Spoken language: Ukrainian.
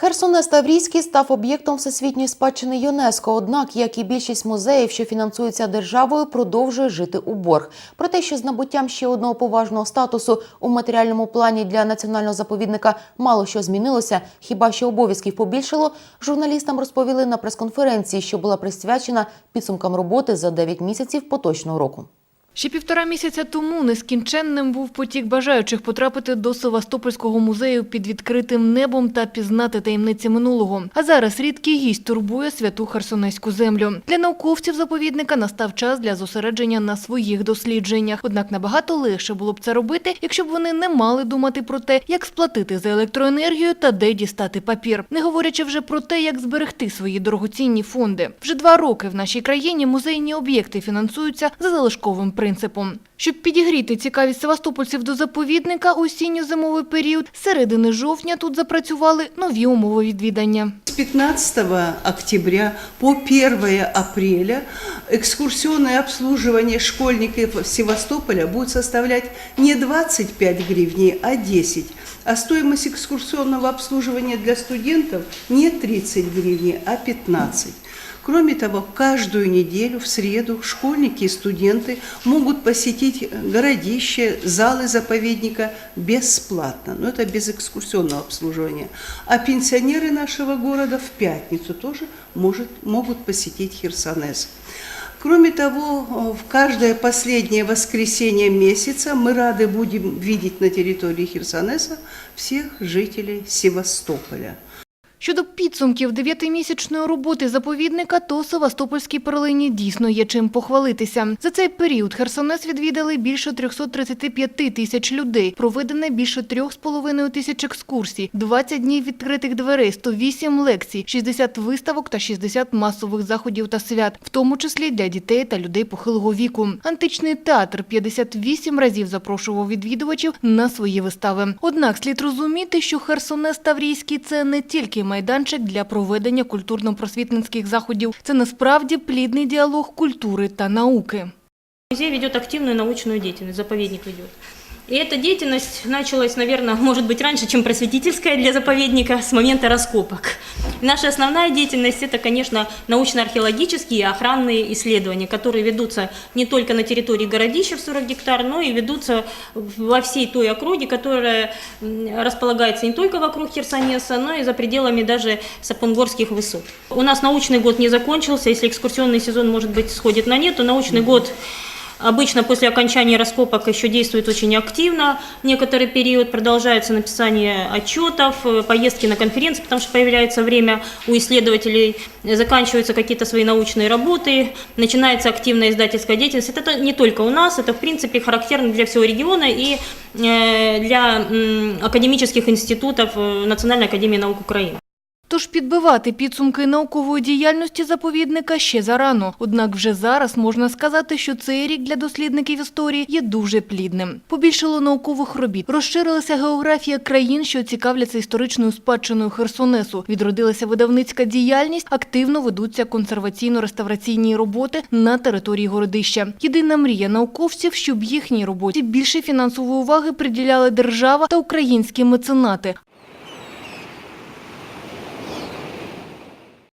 Херсонес Таврійський став об'єктом всесвітньої спадщини ЮНЕСКО. Однак, як і більшість музеїв, що фінансуються державою, продовжує жити у борг. Про те, що з набуттям ще одного поважного статусу у матеріальному плані для національного заповідника мало що змінилося, хіба що обов'язків побільшало, журналістам розповіли на прес-конференції, що була присвячена підсумкам роботи за 9 місяців поточного року. Ще півтора місяця тому нескінченним був потік бажаючих потрапити до Севастопольського музею під відкритим небом та пізнати таємниці минулого. А зараз рідкий гість турбує святу Херсонеську землю. Для науковців заповідника настав час для зосередження на своїх дослідженнях. Однак набагато легше було б це робити, якщо б вони не мали думати про те, як сплатити за електроенергію та де дістати папір. Не говорячи вже про те, як зберегти свої дорогоцінні фонди. Вже два роки в нашій країні музейні об'єкти фінансуються за залишковим принципом принципу. Щоб підігріти цікавість севастопольців до заповідника у осінньо-зимовий період, з середини жовтня тут запрацювали нові умови відвідання. С 15 октября по 1 апреля экскурсионное обслуживание школьников Севастополя будет составлять не 25 гривней, а 10. А стоимость экскурсионного обслуживания для студентов не 30 гривней, а 15. Кроме того, каждую неделю в среду школьники и студенты могут посетить городище, залы заповедника бесплатно, но это без экскурсионного обслуживания. А пенсионеры нашего города в пятницу тоже может, могут посетить Херсонес. Кроме того, в каждое последнее воскресенье месяца мы рады будем видеть на территории Херсонеса всех жителей Севастополя. Щодо підсумків дев'ятимісячної роботи заповідника, то Севастопольській перлині дійсно є чим похвалитися. За цей період Херсонес відвідали більше 335 тисяч людей, проведено більше 3,5 тисяч екскурсій, 20 днів відкритих дверей, 108 лекцій, 60 виставок та 60 масових заходів та свят, в тому числі для дітей та людей похилого віку. Античний театр 58 разів запрошував відвідувачів на свої вистави. Однак слід розуміти, що Херсонес Таврійський – це не тільки майданчик для проведення культурно-просвітницьких заходів. Це насправді плідний діалог культури та науки. Музей ведет активную научную деятельность, заповедник ведет. И эта деятельность началась, наверное, может быть, раньше, чем просветительская для заповедника, с момента раскопок. Наша основная деятельность – это, конечно, научно-археологические и охранные исследования, которые ведутся не только на территории городища в 40 гектар, но и ведутся во всей той округе, которая располагается не только вокруг Херсонеса, но и за пределами даже Сапунгорских высот. У нас научный год не закончился, если экскурсионный сезон, может быть, сходит на нет, то научный год Обычно после окончания раскопок еще действует очень активно. Некоторый период продолжается написание отчетов, э, поездки на конференции, потому что появляется время у исследователей, заканчиваются какие-то свои научные работы, начинается активная издательская деятельность. Это не только у нас, это в принципе характерно для всего региона и э, для академических институтов э, Национальной академии наук Украины. Тож підбивати підсумки наукової діяльності заповідника ще зарано. Однак вже зараз можна сказати, що цей рік для дослідників історії є дуже плідним. Побільшало наукових робіт, розширилася географія країн, що цікавляться історичною спадщиною Херсонесу. Відродилася видавницька діяльність, активно ведуться консерваційно-реставраційні роботи на території городища. Єдина мрія науковців, щоб їхній роботі більше фінансової уваги приділяли держава та українські меценати,